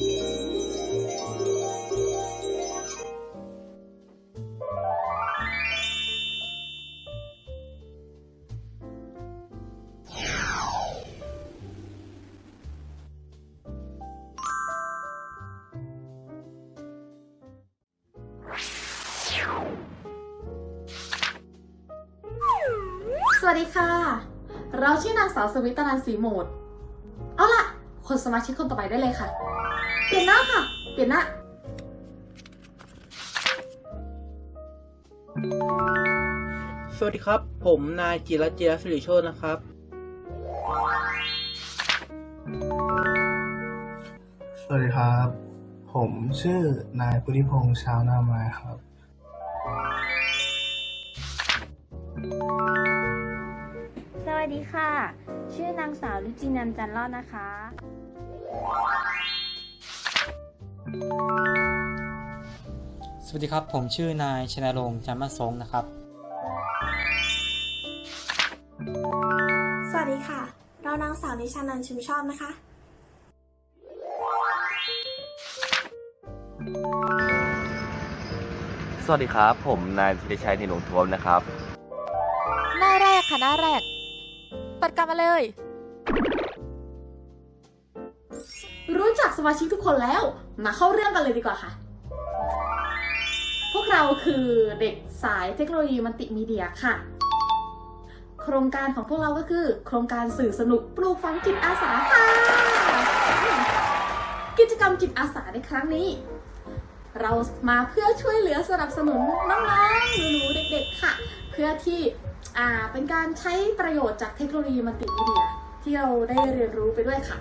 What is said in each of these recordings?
สวัสดีค่ะ เราชื่อนางสาวสวิตนันสีโหมด เอาล่ะ คนสมาชิกคนต่อไปได้เลยค่ะ เปลี่ยนหน้าค่ะ เปลี่ยนหน้า สวัสดีครับ ผมนายจิรจิรสิริโชตนะครับ สวัสดีครับ ผมชื่อนายพุทธิพงษ์ชาวนาไม้ครับ สวัสดีค่ะ ชื่อนางสาวรุจินันท์จันทร์รอดนะคะ สวัสดีครับ ผมชื่อนายชนะรงค์จันทร์มาสงนะครับ สวัสดีค่ะ เรานางสาวนิชานันท์ชิมชอบนะคะ สวัสดีครับ ผมนายธิรชัยนิหลงทวมนะครับ หน้าแรกค่ะหน้าแรก เปิดกลับมาเลย รู้จักสมาชิกทุกคนแล้ว มาเข้าเรื่องกันเลยดีกว่าค่ะ พวกเราคือเด็กสายเทคโนโลยีมัลติมีเดียค่ะ โครงการของพวกเราก็คือ โครงการสื่อสนุกปลูกฝังจิตอาสาค่ะ กิจกรรมจิตอาสาในครั้งนี้ เรามาเพื่อช่วยเหลือสนับสนุนน้องๆหนูๆเด็กๆค่ะ เพื่อที่อ่าเป็นการใช้ประโยชน์จากเทคโนโลยีมัลติมีเดียที่เราได้เรียนรู้ไปด้วยค่ะ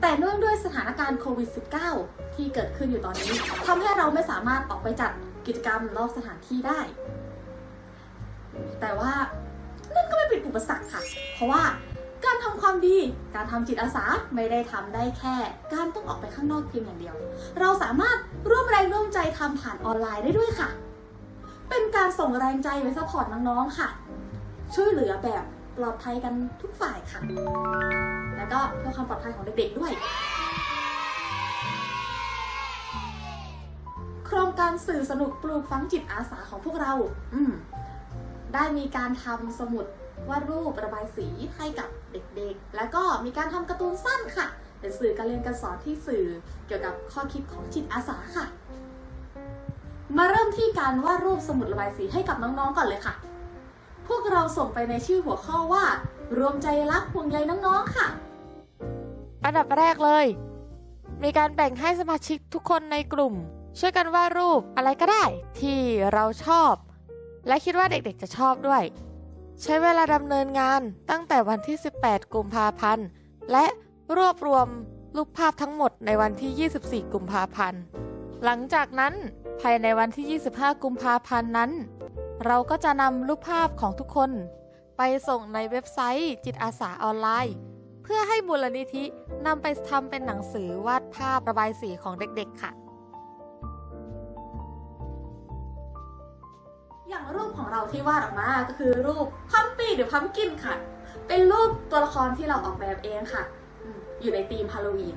แต่เนื่องด้วยสถานการณ์โควิด -19 ที่เกิดขึ้นอยู่ตอนนี้ทำให้เราไม่สามารถออกไปจัดกิจกรรมนอกสถานที่ได้ แต่ว่านั่นก็ไม่เป็นอุปสรรคค่ะ เพราะว่าการทำความดี การทำจิตอาสาไม่ได้ทำได้แค่ การต้องออกไปข้างนอกเพียงอย่างเดียว เราสามารถร่วมแรงร่วมใจทำผ่านออนไลน์ได้ด้วยค่ะ เป็นการส่งแรงใจไปซัพพอร์ตน้องๆค่ะ ช่วยเหลือแบบปลอดภัยกันทุกฝ่ายค่ะ แล้วก็เพื่อความปลอดภัยของเด็กๆด้วย โครงการสื่อสนุกปลูกฝังจิตอาสาของพวกเรา อืมได้มีการทำสมุดวาดรูประบายสีให้กับเด็กๆ แล้วก็มีการทำการ์ตูนสั้นค่ะ เป็นสื่อการเรียนการสอนที่สื่อเกี่ยวกับข้อคิดของจิตอาสาค่ะ มาเริ่มที่การวาดรูปสมุดระบายสีให้กับน้องๆก่อนเลยค่ะ พวกเราส่งไปในชื่อหัวข้อว่า รวมใจรักห่วงใยน้องๆค่ะ อันดับแรกเลย มีการแบ่งให้สมาชิกทุกคนในกลุ่ม ช่วยกันวาดรูปอะไรก็ได้ ที่เราชอบ และคิดว่าเด็กๆจะชอบด้วย ใช้เวลาดำเนินงานตั้งแต่วันที่ 18 กุมภาพันธ์ และรวบรวมรูปภาพทั้งหมดในวันที่ 24 กุมภาพันธ์ หลังจากนั้นภายในวันที่ 25 กุมภาพันธ์นั้น เราก็จะนำรูปภาพของทุกคน ไปส่งในเว็บไซต์จิตอาสาออนไลน์ พื่อให้มูลนิธินำไปทำเป็นหนังสือวาดภาพระบายสีของเด็กๆค่ะ อย่างรูปของเราที่วาดออกมาก็คือรูปพัมปี้หรือพัมกินค่ะ เป็นรูปตัวละครที่เราออกแบบเองค่ะอยู่ในธีมฮาโลวีน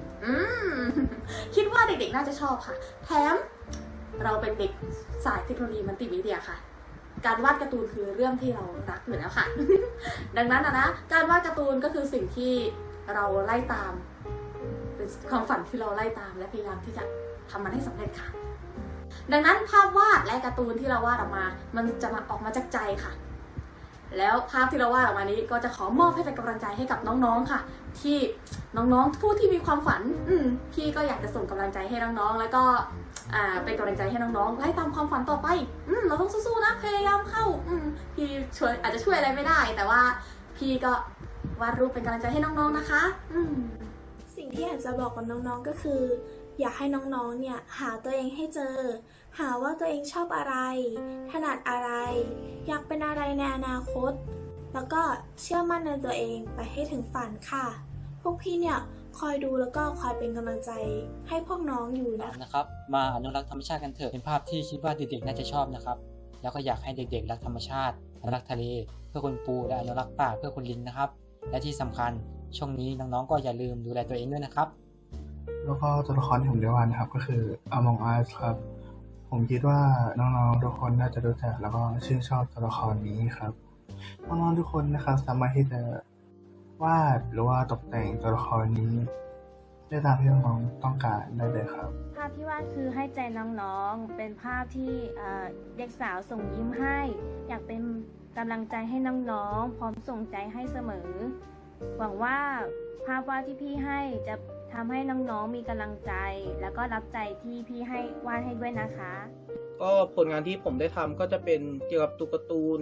คิดว่าเด็กๆน่าจะชอบค่ะ แถมเราเป็นเด็กสายเทคโนโลยีมัลติมีเดียค่ะ การวาดการ์ตูนคือเรื่องที่เรารักอยู่แล้วค่ะ ดังนั้นนะนะการวาดการ์ตูนก็คือสิ่งที่ เราไล่ตามเป็นความฝันที่เราไล่ตาม และพยายามที่จะทำมันให้สำเร็จค่ะ ดังนั้นภาพวาดและการ์ตูนที่เราวาดออกมา มันจะมาออกมาจากใจค่ะ แล้วภาพที่เราวาดออกมานี้ก็จะขอมอบให้เป็นกำลังใจให้กับน้องๆค่ะ ที่น้องๆผู้ที่มีความฝัน อืพี่ก็อยากจะส่งกำลังใจให้น้องๆแล้วก็เป็นกำลังใจให้น้องๆไล่ตามความฝันต่อไปอืเราต้องสู้ๆนะพยายามเข้าอืพี่ช่วยอาจจะช่วยอะไรไม่ได้ แต่ว่าพี่ก็ วาดรูปเป็นกำลังใจให้น้องๆนะคะอืมสิ่งที่อยากจะบอกกับน้องๆก็คือ อยากให้น้องๆเนี่ยหาตัวเองให้เจอ หาว่าตัวเองชอบอะไร ถนัดอะไร อยากเป็นอะไรในอนาคต แล้วก็เชื่อมั่นในตัวเองไปให้ถึงฝันค่ะ พวกพี่เนี่ยคอยดูแล้วก็คอยเป็นกำลังใจให้พวกน้องอยู่นะคะนะครับ มาอนุรักษ์ธรรมชาติกันเถอะเป็นภาพที่คิดว่าเด็กๆน่าจะชอบนะครับ แล้วก็อยากให้เด็กๆ รักธรรมชาติ รักทะเล เพื่อคุณปูและอนุรักษ์ป่าเพื่อคุณลิงนะครับ และที่สำคัญช่วงนี้น้องๆก็อย่าลืมดูแลตัวเองด้วยนะครับ แล้วก็ตัวละครที่ผมได้วาดนะครับ ก็คือ Among Us ครับ ผมคิดว่าน้องๆทุกคนน่าจะรู้จักแล้วก็ชื่นชอบตัวละครนี้ครับน้องๆทุกคนนะครับสามารถที่จะวาดหรือว่าตกแต่งตัวละครนี้ ได้ตามที่น้องๆต้องการได้เลยครับ ภาพที่วาดคือให้ใจน้องๆ เป็นภาพที่เอ่อเด็กสาวส่งยิ้มให้ อยากเป็นกำลังใจให้น้องๆ พร้อมส่งใจให้เสมอ หวังว่าภาพวาดที่พี่ให้จะทำให้น้องๆ มีกำลังใจ แล้วก็รับใจที่พี่ให้วาดให้ด้วยนะคะ ก็ผลงานที่ผมได้ทำก็จะเป็นเกี่ยวกับตัวการ์ตูน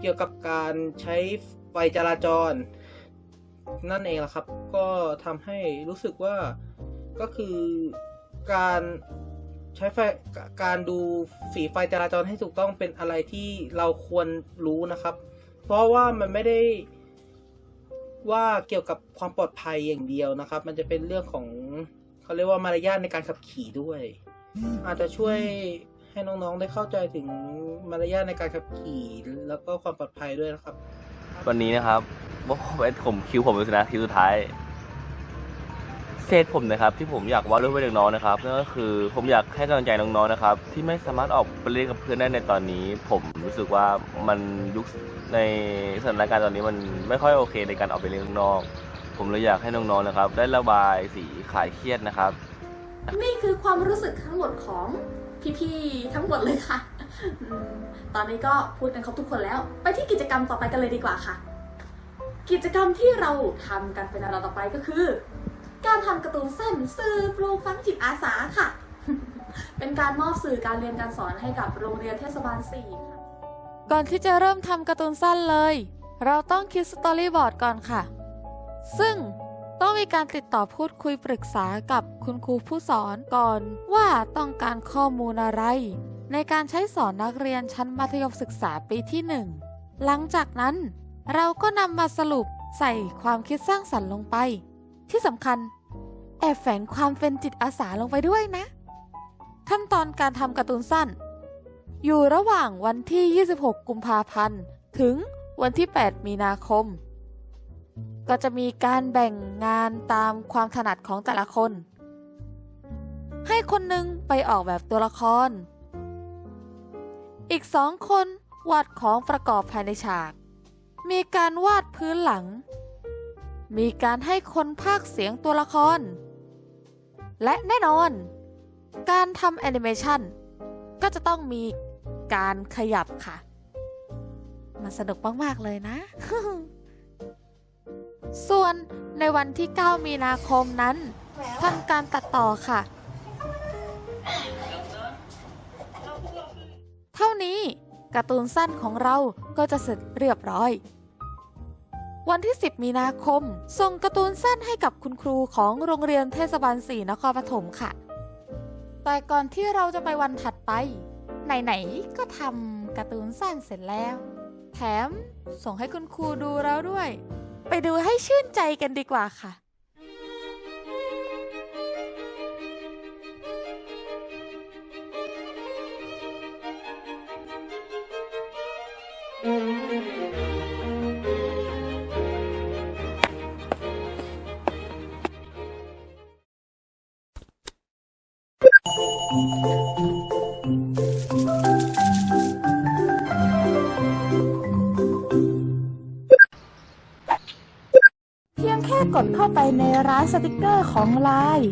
เกี่ยวกับการใช้ไฟจราจร นั่นเองละครับ ก็ทำให้รู้สึกว่าก็คือการใช้ไฟการดูสีไฟจราจรให้ถูกต้องเป็นอะไรที่เราควรรู้นะครับ เพราะว่ามันไม่ได้ว่าเกี่ยวกับความปลอดภัยอย่างเดียวนะครับ มันจะเป็นเรื่องของเขาเรียกว่ามารยาทในการขับขี่ด้วย อาจจะช่วยให้น้องๆได้เข้าใจถึงมารยาทในการขับขี่ แล้วก็ความปลอดภัยด้วยนะครับ วันนี้นะครับ ว่าผมผมคิวผมเป็นนะคิวสุดท้ายเซตผมนะครับ ที่ผมอยากวาดรูปให้น้องๆนะครับนั่นก็คือผมอยากให้กำลังใจน้องๆนะครับ ที่ไม่สามารถออกไปเล่นกับเพื่อนได้ในตอนนี้ ผมรู้สึกว่ามันยุคในสถานการณ์ตอนนี้มันไม่ค่อยโอเคในการออกไปเล่นข้างนอก ผมเลยอยากให้น้องๆนะครับ ได้ระบายสีขายเครียดนะครับ นี่คือความรู้สึกทั้งหมดของพี่ๆทั้งหมดเลยค่ะ ตอนนี้ก็พูดกันครบทุกคนแล้ว ไปที่กิจกรรมต่อไปกันเลยดีกว่าค่ะ กิจกรรมที่เราทำกันเป็นอันดับต่อไปก็คือ การทำการ์ตูนสั้นสื่อปลูกฝังจิตอาสาค่ะ เป็นการมอบสื่อการเรียนการสอนให้กับโรงเรียนเทศบาล4ค่ะก่อนที่จะเริ่มทำการ์ตูนสั้นเลย เราต้องคิดสตอรี่บอร์ดก่อนค่ะ ซึ่งต้องมีการติดต่อพูดคุยปรึกษากับคุณครูผู้สอนก่อนว่าต้องการข้อมูลอะไร ในการใช้สอนนักเรียนชั้นมัธยมศึกษาปีที่ 1 หลังจากนั้น เราก็นำมาสรุปใส่ความคิดสร้างสรรค์ลงไป ที่สำคัญ แอบแฝงความเป็นจิตอาสาลงไปด้วยนะ ขั้นตอนการทำการ์ตูนสั้น อยู่ระหว่างวันที่ 26 กุมภาพันธ์ ถึงวันที่ 8 มีนาคม ก็จะมีการแบ่งงานตามความถนัดของแต่ละคน ให้คนหนึ่งไปออกแบบตัวละคร อีกสองคนวาดของประกอบภายในฉาก มีการวาดพื้นหลัง มีการให้คนพากเสียงตัวละคร และแน่นอน การทำแอนิเมชันก็จะต้องมีการขยับค่ะ มันสนุกมาก ๆ เลยนะ ส่วนในวันที่ 9 มีนาคมนั้นทำการตัดต่อค่ะ เท่านี้ การ์ตูนสั้นของเราก็จะเสร็จเรียบร้อย วันที่ 10 มีนาคม ส่งการ์ตูนสั้นให้กับคุณครูของโรงเรียนเทศบาล4นครปฐมค่ะ แต่ก่อนที่เราจะไปวันถัดไป ไหนๆ ก็ทำการ์ตูนสั้นเสร็จแล้ว แถมส่งให้คุณครูดูแล้วด้วย ไปดูให้ชื่นใจกันดีกว่าค่ะ เพียงแค่กดเข้าไปในร้านสติกเกอร์ของไลน์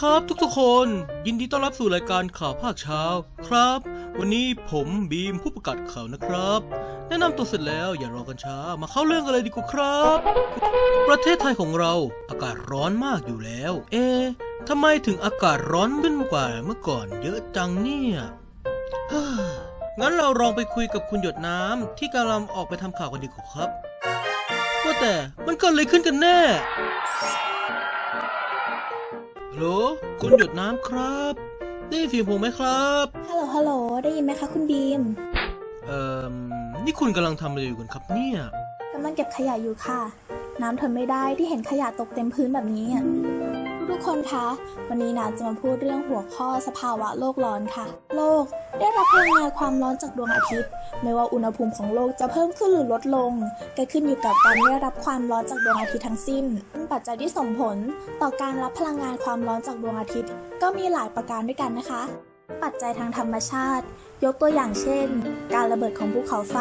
ครับทุกๆคน ยินดีต้อนรับสู่รายการข่าวภาคเช้าครับ วันนี้ผมบีมผู้ประกาศข่าวนะครับ แนะนำตัวเสร็จแล้วอย่ารอกันช้ามาเข้าเรื่องกันเลยดีกว่าครับ ประเทศไทยของเราอากาศร้อนมากอยู่แล้ว เอ๊ะทำไมถึงอากาศร้อนขึ้นกว่าเมื่อก่อนเยอะจังเนี่ยเฮ้องั้นเราลองไปคุยกับคุณหยดน้ำที่กำลังออกไปทำข่าวกันดีกว่าครับว่าแต่มันเกิดอะไรขึ้นกันแน่ โหลคุณหยดน้ำครับ ได้ยินเสียงผมไหมครับ ฮัลโหล ฮัลโหล ได้ยินไหมคะคุณบีม เอ่อ นี่คุณกำลังทำอะไรอยู่กันครับเนี่ย กำลังเก็บขยะอยู่ค่ะ น้ำทนไม่ได้ที่เห็นขยะตกเต็มพื้นแบบนี้อะ ทุกๆ คนคะ วันนี้นะจะมาพูดเรื่องหัวข้อสภาวะโลกร้อนค่ะ โลกได้รับพลังงานความร้อนจากดวงอาทิตย์ ไม่ว่าอุณหภูมิของโลกจะเพิ่มขึ้นหรือลดลงก็ขึ้นอยู่กับการได้รับความร้อนจากดวงอาทิตย์ทั้งสิ้น ปัจจัยที่ส่งผลต่อการรับพลังงานความร้อนจากดวงอาทิตย์ ก็มีหลายประการด้วยกันนะคะ ปัจจัยทางธรรมชาติ ยกตัวอย่างเช่น การระเบิดของภูเขาไฟ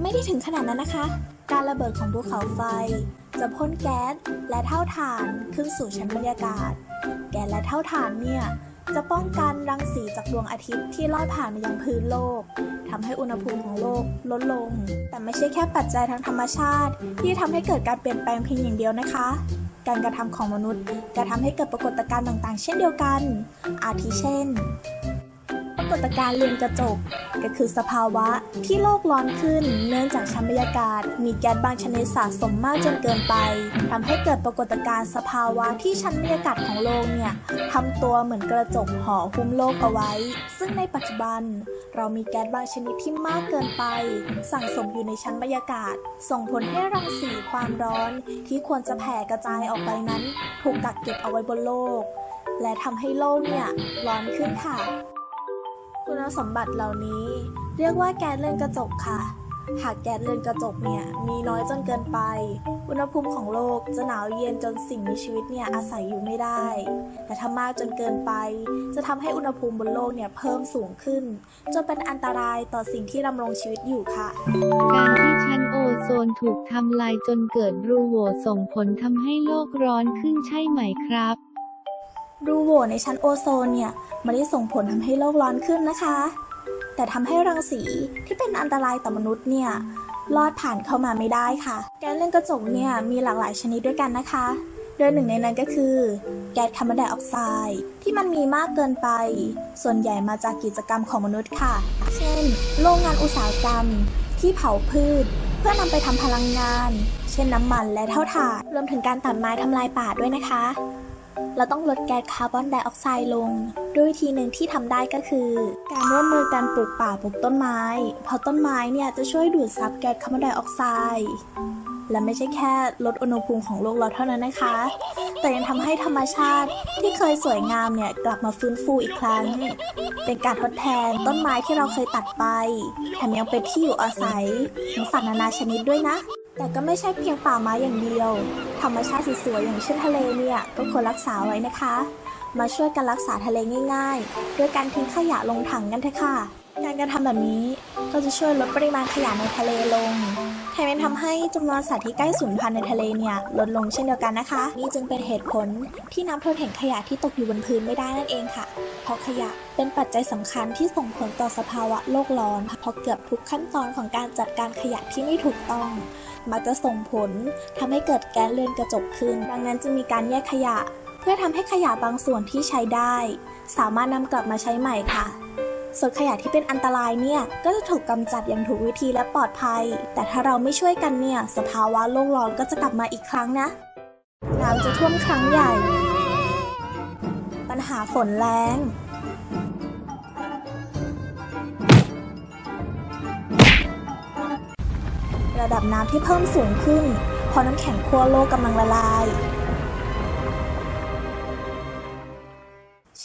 ไม่ได้ถึงขนาดนั้นนะคะ การระเบิดของภูเขาไฟ จะพ่นแก๊สและเท่าฐานขึ้นสู่ชั้นบรรยากาศ แก๊สและเท่าฐานเนี่ยจะป้องกันรังสีจากดวงอาทิตย์ที่ลอยผ่านมายังพื้นโลกทำให้อุณหภูมิของโลกลดลง แต่ไม่ใช่แค่ปัจจัยทางธรรมชาติ ที่ทำให้เกิดการเปลี่ยนแปลงเพียงอย่างเดียวนะคะ การกระทำของมนุษย์กระทำให้เกิดปรากฏการณ์ต่างๆ เช่นเดียวกัน อาทิเช่นากฏการณ์เรือนกระจก ก็คือสภาวะที่โลกร้อนขึ้น เนื่องจากชั้นบรรยากาศ มีแก๊สบางชนิดสะสมมากจนเกินไปทำให้เกิดปรากฏการณ์สภาวะที่ชั้นบรรยากาศของโลกเนี่ยทำตัวเหมือนกระจกห่อหุ้มโลกเอาไว้ ซึ่งในปัจจุบัน เรามีแก๊สบางชนิดที่มากเกินไป สั่งสมอยู่ในชั้นบรรยากาศ ส่งผลให้รังสีความร้อน ที่ควรจะแผ่กระจายออกไปนั้น ถูกกักเก็บเอาไว้บนโลกและทำให้โลกเนี่ยร้อนขึ้นค่ะ ณสมบัติเหล่านี้ เรียกว่าแก๊สเรือนกระจกค่ะ หากแก๊สเรือนกระจกเนี่ยมีน้อยจนเกินไป อุณหภูมิของโลกจะหนาวเย็นจนสิ่งมีชีวิตเนี่ยอาศัยอยู่ไม่ได้ แต่ถ้ามากจนเกินไป จะทำให้อุณหภูมิบนโลกเนี่ยเพิ่มสูงขึ้น จนเป็นอันตรายต่อสิ่งที่ดำรงชีวิตอยู่ค่ะ การที่ชั้นโอโซนถูกทำลายจนเกิดรูโหว่ส่งผลทำให้โลกร้อนขึ้นใช่ไหมครับ รูโหว่ในชั้นโอโซนเนี่ยไม่ได้ส่งผลทำให้โลกร้อนขึ้นนะคะ แต่ทำให้รังสีที่เป็นอันตรายต่อมนุษย์เนี่ยลอดผ่านเข้ามาไม่ได้ค่ะ แก๊สเรือนกระจกเนี่ยมีหลากหลายชนิดด้วยกันนะคะ โดยหนึ่งในนั้นก็คือ แก๊สคาร์บอนไดออกไซด์ที่มันมีมากเกินไป ส่วนใหญ่มาจากกิจกรรมของมนุษย์ค่ะ เช่น โรงงานอุตสาหกรรม ที่เผาพืช เพื่อนำไปทำพลังงาน เช่นน้ำมันและเท่าถ่าน รวมถึงการตัดไม้ทำลายป่าด้วยนะคะ เราต้องลดแก๊สคาร์บอนไดออกไซด์ลง ด้วยวิธีหนึ่งที่ทำได้ก็คือ การร่วมมือกันปลูกป่าปลูกต้นไม้ เพราะต้นไม้เนี่ยจะช่วยดูดซับแก๊สคาร์บอนไดออกไซด์ และไม่ใช่แค่ลดอุณหภูมิของโลกเราเท่านั้นนะคะ แต่ยังทำให้ธรรมชาติที่เคยสวยงามเนี่ยกลับมาฟื้นฟูอีกครั้ง เป็นการทดแทนต้นไม้ที่เราเคยตัดไปแถมยังเป็นที่อยู่อาศัยของสัตว์นานาชนิดด้วยนะ แต่ก็ไม่ใช่เพียงป่าไม้อย่างเดียว ธรรมชาติสวยๆอย่างเช่นทะเลเนี่ยก็ควรรักษาไว้นะคะ มาช่วยกันรักษาทะเลง่ายๆด้วยการทิ้งขยะลงถังกันเถอะค่ะ การกระทำแบบนี้ก็จะช่วยลดปริมาณขยะในทะเลลง แถมยังทำให้จำนวนสัตว์ที่ใกล้สูญพันธุ์ในทะเลเนี่ยลดลงเช่นเดียวกันนะคะ นี่จึงเป็นเหตุผลที่น้ำทนเห็นขยะที่ตกอยู่บนพื้นไม่ได้นั่นเองค่ะ เพราะขยะเป็นปัจจัยสำคัญที่ส่งผลต่อสภาวะโลกร้อนเพราะเกือบทุกขั้นตอนของการจัดการขยะที่ไม่ถูกต้อง มักจะส่งผลทำให้เกิดแก๊สเรือนกระจกขึ้น ดังนั้นจึงมีการแยกขยะ เพื่อทำให้ขยะบางส่วนที่ใช้ได้ สามารถนำกลับมาใช้ใหม่ค่ะ ส่วนขยะที่เป็นอันตรายเนี่ย ก็จะถูกกำจัดอย่างถูกวิธีและปลอดภัย แต่ถ้าเราไม่ช่วยกันเนี่ย สภาวะโลกร้อนก็จะกลับมาอีกครั้งนะน้ำจะท่วมครั้งใหญ่ ปัญหาฝนแรงระดับน้ำที่เพิ่มสูงขึ้นเพราะน้ำแข็งขั้วโลกกำลังละลาย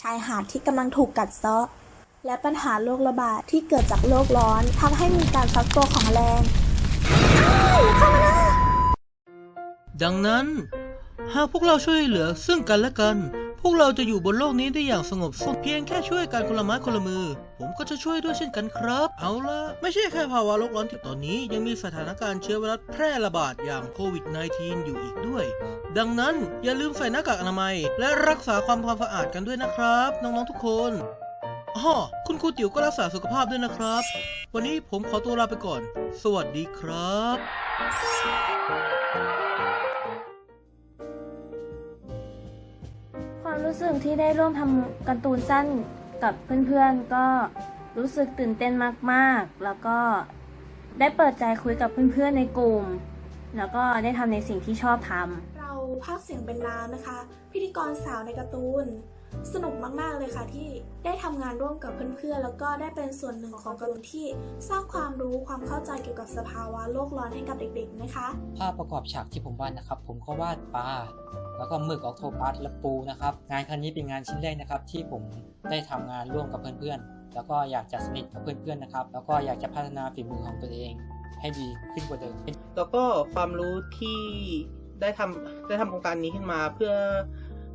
ชายหาดที่กำลังถูกกัดเซาะ และปัญหาโรคระบาดที่เกิดจากโลกร้อนทำให้มีการฟักตัวของแมลงดังนั้น หากพวกเราช่วยเหลือซึ่งกันและกัน พวกเราจะอยู่บนโลกนี้ได้อย่างสงบสุขเพียงแค่ช่วยกันคนละไม้คนละมือ ผมก็จะช่วยด้วยเช่นกันครับ เอาละไม่ใช่แค่ภาวะโลกร้อนที่ตอนนี้ยังมีสถานการณ์เชื้อไวรัสแพร่ระบาดอย่างโควิด -19 อยู่อีกด้วย ดังนั้นอย่าลืมใส่หน้ากากอนามัย และรักษาความความสะอาดกันด้วยนะครับ น้องๆทุกคน อ๋อคุณครูติ๋วก็รักษาสุขภาพด้วยนะครับ วันนี้ผมขอตัวลาไปก่อน สวัสดีครับความรู้สึกที่ได้ร่วมทำการ์ตูนสั้นกับเพื่อนๆ ก็รู้สึกตื่นเต้นมากๆ แล้วก็ได้เปิดใจคุยกับเพื่อนๆ ในกลุ่ม แล้วก็ได้ทำในสิ่งที่ชอบทำ เราภาคเสียงเป็นน้ำนะคะ พิธีกรสาวในการ์ตูน สนุกมากๆเลยค่ะที่ได้ทำงานร่วมกับเพื่อนๆ แล้วก็ได้เป็นส่วนหนึ่งของการ์ตูนที่สร้างความรู้ความเข้าใจเกี่ยวกับสภาวะโลกร้อนให้กับเด็กๆนะคะ ภาพประกอบฉากที่ผมวาดนะครับ ผมก็วาดปลาแล้วก็หมึกออกโทปัสและปูนะครับ งานครั้งนี้เป็นงานชิ้นแรกนะครับที่ผมได้ทำงานร่วมกับเพื่อนๆ แล้วก็อยากจะสนิทกับเพื่อนๆนะครับ แล้วก็อยากจะพัฒนาฝีมือของตัวเอง ให้ดีขึ้นกว่าเดิม แล้วก็ความรู้ที่ได้ทำได้ทำโครงการนี้ขึ้นมาเพื่อ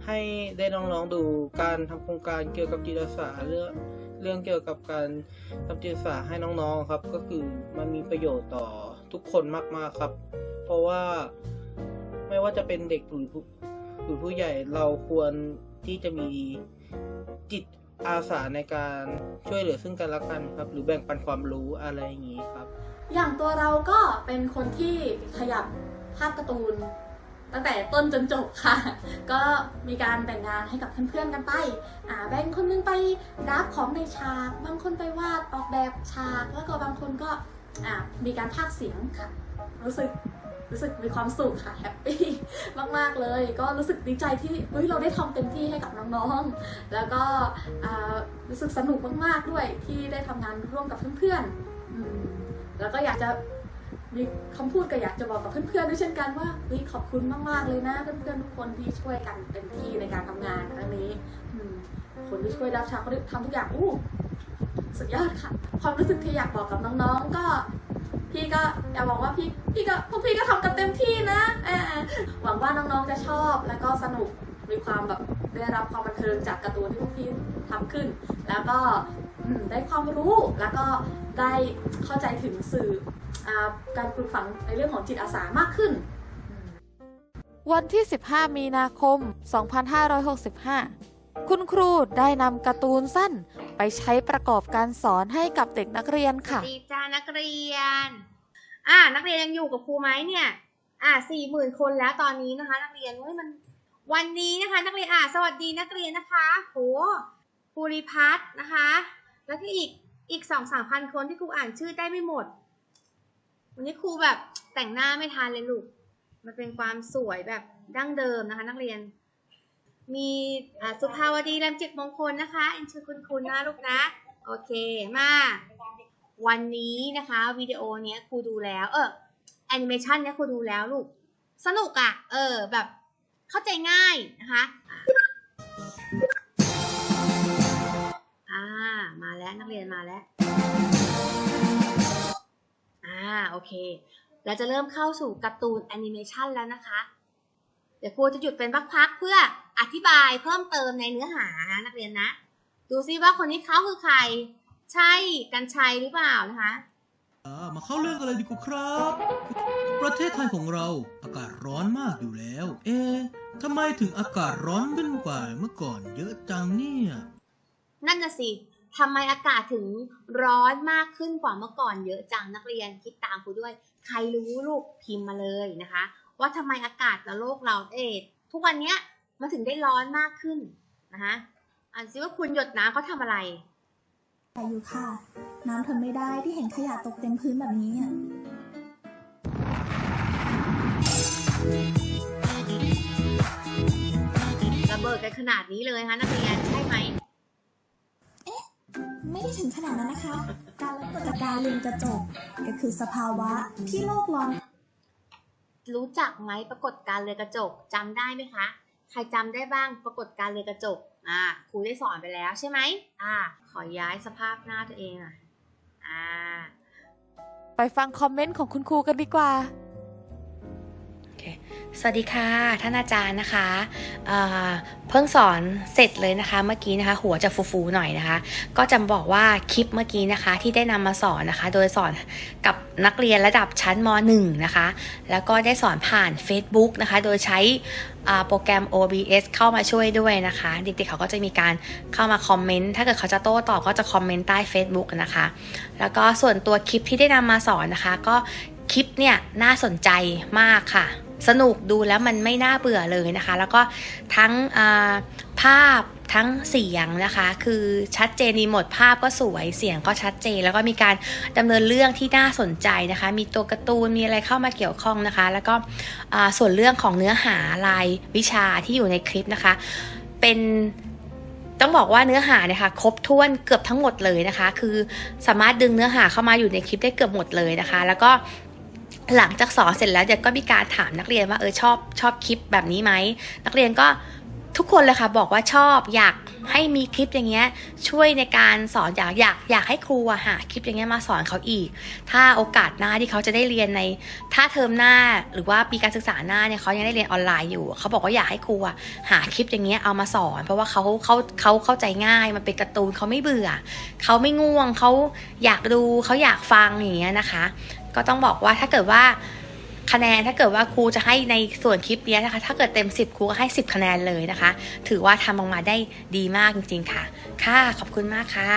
ให้ได้น้องๆดูการทำโครงการเกี่ยวกับจิตอาสาเรื่องเรื่องเกี่ยวกับการทำจิตอาสาให้น้องๆครับ ก็คือมันมีประโยชน์ต่อทุกคนมากๆครับ เพราะว่าไม่ว่าจะเป็นเด็กหรือผู้หรือผู้ใหญ่เราควรที่จะมีจิตอาสาในการช่วยเหลือซึ่งกันและกันครับ หรือแบ่งปันความรู้อะไรอย่างนี้ครับ อย่างตัวเราก็เป็นคนที่ขยับภาพการ์ตูน ตั้งแต่ต้นจนจบค่ะ ก็มีการแบ่งงานให้กับเพื่อนๆกันไปแบ่งคนนึงไปรับของในฉาก บางคนไปวาดออกแบบฉาก แล้วก็บางคนก็มีการพากย์เสียงค่ะ รู้สึกรู้สึกมีความสุขค่ะแฮปปี้มากๆเลย ก็รู้สึกดีใจที่เราได้ทำเต็มที่ให้กับน้องๆ แล้วก็รู้สึกสนุกมากๆด้วยที่ได้ทำงานร่วมกับเพื่อนๆแล้วก็อยากจะ มีคำพูดก็อยากจะบอกกับเพื่อนๆด้วยเช่นกันว่าเฮ้ยขอบคุณมากๆเลยนะเพื่อนๆทุกคนที่ช่วยกันเต็มที่ในการทำงานครั้งนี้คนที่ช่วยรับฉากเขาทำทุกอย่างอู้สุดยอดค่ะ ความรู้สึกที่อยากบอกกับน้องๆก็ พี่ก็อยากบอกว่าพี่พี่ก็พวกพี่ก็ทำกันเต็มที่นะหวังว่าน้องๆจะชอบแล้วก็สนุกมีความแบบได้รับความบันเทิงจากการ์ตูนที่พวกพี่ทำขึ้น แล้วก็ได้ความรู้แล้วก็ได้เข้าใจถึงสื่อ การปลูกฝังในเรื่องของจิตอาสามากขึ้น วันที่ 15 มีนาคม 2565 คุณครูได้นำการ์ตูนสั้นไปใช้ประกอบการสอนให้กับเด็กนักเรียนค่ะ ดีจ้านักเรียน อ่า นักเรียนยังอยู่กับครูไหมเนี่ย อ่าสี่หมื่นคนแล้วตอนนี้นะคะ นักเรียนเฮ้ยมันวันนี้นะคะ นักเรียนอ่าสวัสดีนักเรียนนะคะโหภูริพัฒน์นะคะ แล้วก็อีกอีกสองสามพันคนที่ครูอ่านชื่อได้ไม่หมด วันนี้ครูแบบแต่งหน้าไม่ทันเลยลูก มันเป็นความสวยแบบดั้งเดิมนะคะ นักเรียน มีอ่าสุภาวดีแรมจิตมงคลนะคะอ็นชื่อคุณคุณนะลูกนะ โอเคมา วันนี้นะคะวิดีโอเนี้ยครูดูแล้ว เออแอนิเมชันเนี้ยครูดูแล้วลูก สนุกอะ่ะ เออแบบเข้าใจง่ายนะคะอะอ่ามาแล้วนักเรียนมาแล้ว อ่าโอเค เราจะเริ่มเข้าสู่การ์ตูนแอนิเมชันแล้วนะคะ เดี๋ยวครูจะหยุดเป็นพักๆเพื่ออธิบายเพิ่มเติมในเนื้อหานะนักเรียนนะ ดูซิว่าคนที่เขาคือใคร ใช่กันชัยหรือเปล่านะคะอ่ามาเข้าเรื่องกันเลยดีกว่าครับ ประเทศไทยของเราอากาศร้อนมากอยู่แล้ว เอ๊ะทำไมถึงอากาศร้อนขึ้นกว่าเมื่อก่อนเยอะจังเนี่ย นั่นน่ะสิ ทำไมอากาศถึงร้อนมากขึ้นกว่าเมื่อก่อนเยอะจังนักเรียนคิดตามครูด้วย ใครรู้ลูกพิมพ์มาเลยนะคะ ว่าทำไมอากาศในโลกเราเอ๊ะทุกวันเนี้ยมันถึงได้ร้อนมากขึ้นนะคะอ่านซิว่าคุณหยดน้ำเขาทำอะไรแต่อยู่ค่ะ น้ำทนไม่ได้ที่เห็นขยะตกเต็มพื้นแบบนี้อะระเบิดกันขนาดนี้เลยนะคะนักเรียนใช่ไหม ไม่ได้ถึงขนาดนั้นนะคะ การระเบิดการเรือนกระจกก็คือสภาวะที่โลกร้อน รู้จักไหมปรากฏการณ์เรือนกระจกจำได้ไหมคะ ใครจำได้บ้างปรากฏการณ์เรือนกระจก อ่าครูได้สอนไปแล้วใช่ไหมอ่า ขอย้ายสภาพหน้าตัวเองอะอ่า ไปฟังคอมเมนต์ของคุณครูกันดีกว่า สวัสดีค่ะท่านอาจารย์นะคะเเพิ่งสอนเสร็จเลยนะคะ เมื่อกี้นะคะ หัวจะฟูๆหน่อยนะคะ ก็จะบอกว่าคลิปเมื่อกี้นะคะ ที่ได้นำมาสอนนะคะ โดยสอนกับนักเรียนระดับชั้นม .1 นะคะ แล้วก็ได้สอนผ่าน Facebook นะคะ โดยใช้โปรแกรม OBS เข้ามาช่วยด้วยนะคะ เด็กๆเขาก็จะมีการเข้ามาคอมเมนต์ถ้าเกิดเขาจะโต้ตอบก็จะคอมเมนต์ใต้ Facebook นะคะ แล้วก็ส่วนตัวคลิปที่ได้นำมาสอนนะคะ ก็คลิปเนี่ยน่าสนใจมากค่ะ สนุกดูแล้วมันไม่น่าเบื่อเลยนะคะ แล้วก็ทั้งาภาพทั้งเสียงนะคะ คือชัดเจนดีหมดภาพก็สวยเสียงก็ชัดเจน แล้วก็มีการดำเนินเรื่องที่น่าสนใจนะคะ มีตัวการ์ตูนมีอะไรเข้ามาเกี่ยวข้องนะคะ แล้วก็ส่วนเรื่องของเนื้อหารายวิชาที่อยู่ในคลิปนะคะ เป็นต้องบอกว่าเนื้อหาเนี่ยค่ะครบถ้วนเกือบทั้งหมดเลยนะคะ คือสามารถดึงเนื้อหาเข้ามาอยู่ในคลิปได้เกือบหมดเลยนะคะ แล้วก็ หลังจากสอนเสร็จแล้วเดี๋ยวก็มีการถามนักเรียนว่าเออชอบชอบคลิปแบบนี้ไหมนักเรียนก็ทุกคนเลยค่ะบอกว่าชอบอยากให้มีคลิปอย่างเงี้ยช่วยในการสอนอยากอยากอยากให้ครูอะหาคลิปอย่างเงี้ยมาสอนเขาอีก ถ้าโอกาสหน้าที่เขาจะได้เรียนในถ้าเทอมหน้าหรือว่าปีการศึกษาหน้าเนี่ยเขายังได้เรียนออนไลน์อยู่ เขาบอกว่าอยากให้ครูอะหาคลิปอย่างเงี้ยเอามาสอน เพราะว่าเขาเขาเขาเข้าใจง่ายมันเป็นการ์ตูนเขาไม่เบื่อเขาไม่ง่วงเขาอยากดูเขาอยากฟังอย่างเงี้ยนะคะ ก็ต้องบอกว่าถ้าเกิดว่าคะแนนถ้าเกิดว่าครูจะให้ในส่วนคลิปนี้นะคะ ถ้าเกิดเต็ม 10 ครูก็ให้ 10 คะแนนเลยนะคะ ถือว่าทำออกมาได้ดีมากจริงๆค่ะ ค่ะ ขอบคุณมากค่ะ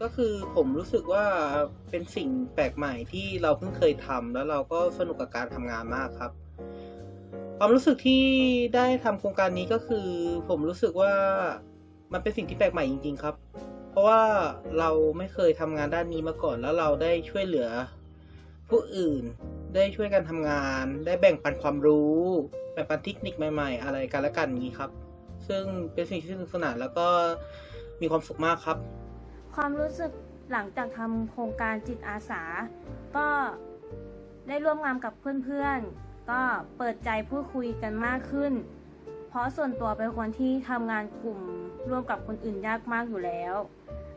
ก็คือผมรู้สึกว่าเป็นสิ่งแปลกใหม่ที่เราเพิ่งเคยทำแล้วเราก็สนุกกับการทำงานมากครับ ความรู้สึกที่ได้ทำโครงการนี้ก็คือ ผมรู้สึกว่า มันเป็นสิ่งที่แปลกใหม่จริง ๆ ครับ เพราะว่าเราไม่เคยทำงานด้านนี้มาก่อน แล้วเราได้ช่วยเหลือ ผู้อื่นได้ช่วยกันทำงาน ได้แบ่งปันความรู้แบ่งปันเทคนิคใหม่ ๆ อะไรกันและกันนี้ครับ ซึ่งเป็นสิ่งที่สนุกสนานแล้วก็มีความสุขมากครับ ความรู้สึกหลังจากทำโครงการจิตอาสา ก็ได้ร่วมงานกับเพื่อนๆ ก็เปิดใจพูดคุยกันมากขึ้น เพราะส่วนตัวเป็นคนที่ทำงานกลุ่ม ร่วมกับคนอื่นยากมากอยู่แล้ว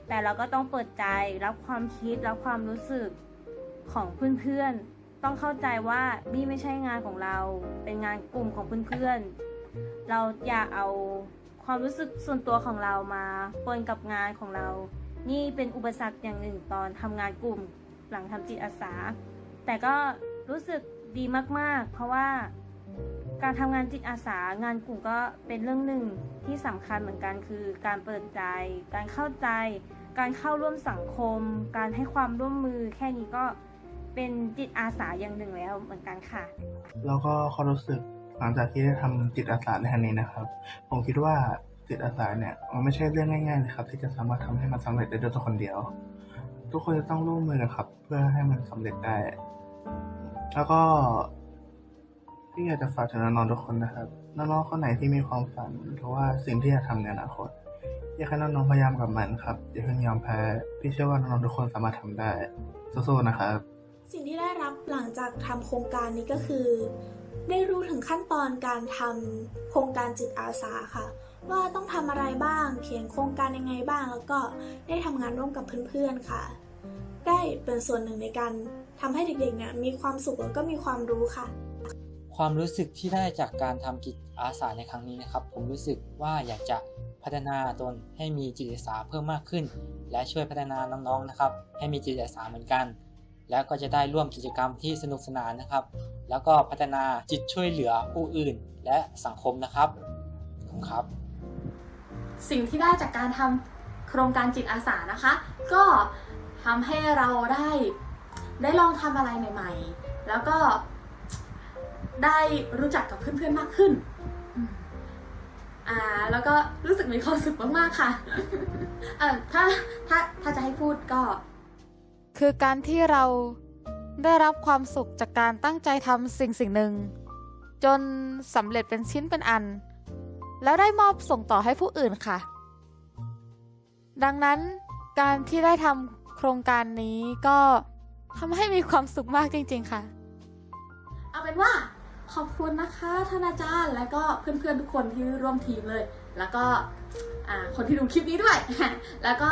แต่เราก็ต้องเปิดใจรับความคิดรับความรู้สึกของเพื่อนๆ ต้องเข้าใจว่านี่ไม่ใช่งานของเรา เป็นงานกลุ่มของเพื่อนๆ เราอย่าเอาความรู้สึกส่วนตัวของเรามาปนกับงานของเรา นี่เป็นอุปสรรคอย่างหนึ่งตอนทำงานกลุ่มหลังทำจิตอาสา แต่ก็รู้สึกดีมากๆ เพราะว่า การทำงานจิตอาสางานกลุ่มก็เป็นเรื่องหนึ่งที่สำคัญเหมือนกันคือการเปิดใจ การเข้าใจ การเข้าร่วมสังคม การให้ความร่วมมือแค่นี้ก็เป็นจิตอาสาอย่างหนึ่งแล้วเหมือนกันค่ะ แล้วก็ความรู้สึกหลังจากที่ได้ทำจิตอาสาในครั้งนี้นะครับ ผมคิดว่าจิตอาสาเนี่ยมันไม่ใช่เรื่องง่ายๆเลยครับที่จะสามารถทำให้มันสำเร็จได้ด้วยตัวคนเดียว ทุกคนจะต้องร่วมมือกันครับ เพื่อให้มันสำเร็จได้ แล้วก็ ที่อยากจะฝากถึงน้องๆทุกคนนะครับน้องๆคนไหนที่มีความฝันหรือว่าสิ่งที่อยากทำในอนาคตอยากให้น้องๆพยายามกับมันครับอย่าเพิ่งยอมแพ้พี่เชื่อว่าน้องๆทุกคนสามารถทำได้สู้ๆนะครับ สิ่งที่ได้รับหลังจากทำโครงการนี้ก็คือ ได้รู้ถึงขั้นตอนการทำโครงการจิตอาสาค่ะ ว่าต้องทำอะไรบ้าง เขียนโครงการยังไงบ้าง แล้วก็ได้ทำงานร่วมกับเพื่อนๆค่ะ ได้เป็นส่วนหนึ่งในการทำให้เด็กๆเนี่ยมีความสุขแล้วก็มีความรู้ค่ะ ความรู้สึกที่ได้จากการทำจิตอาสาในครั้งนี้นะครับ ผมรู้สึกว่าอยากจะพัฒนาตนให้มีจิตอาสาเพิ่มมากขึ้น และช่วยพัฒนาน้องๆนะครับ ให้มีจิตอาสาเหมือนกัน แล้วก็จะได้ร่วมกิจกรรมที่สนุกสนานนะครับ แล้วก็พัฒนาจิตช่วยเหลือผู้อื่นและสังคมนะครับขอบครับ สิ่งที่ได้จากการทำโครงการจิตอาสานะคะ ก็ทำให้เราได้ได้ลองทำอะไรใหม่ ๆ แล้วก็ ได้รู้จักกับเพื่อนๆมากขึ้นอืมอ่า แล้วก็รู้สึกมีความสุขมากๆค่ะ เอ่อถ้าถ้าถ้าจะให้พูดก็ คือการที่เราได้รับความสุขจากการตั้งใจทำสิ่งสิ่งหนึ่ง จนสำเร็จเป็นชิ้นเป็นอัน แล้วได้มอบส่งต่อให้ผู้อื่นค่ะ ดังนั้นการที่ได้ทำโครงการนี้ก็ทำให้มีความสุขมากจริง ๆ ค่ะ เอาเป็นว่า ขอบคุณนะคะท่านอาจารย์ และก็เพื่อนๆทุกคนที่ร่วมทีมเลย แล้วก็คนที่ดูคลิปนี้ด้วย แล้วก็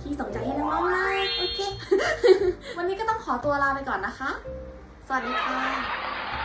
พี่สนใจให้น้องๆนะโอเค วันนี้ก็ต้องขอตัวลาไปก่อนนะคะ สวัสดีค่ะ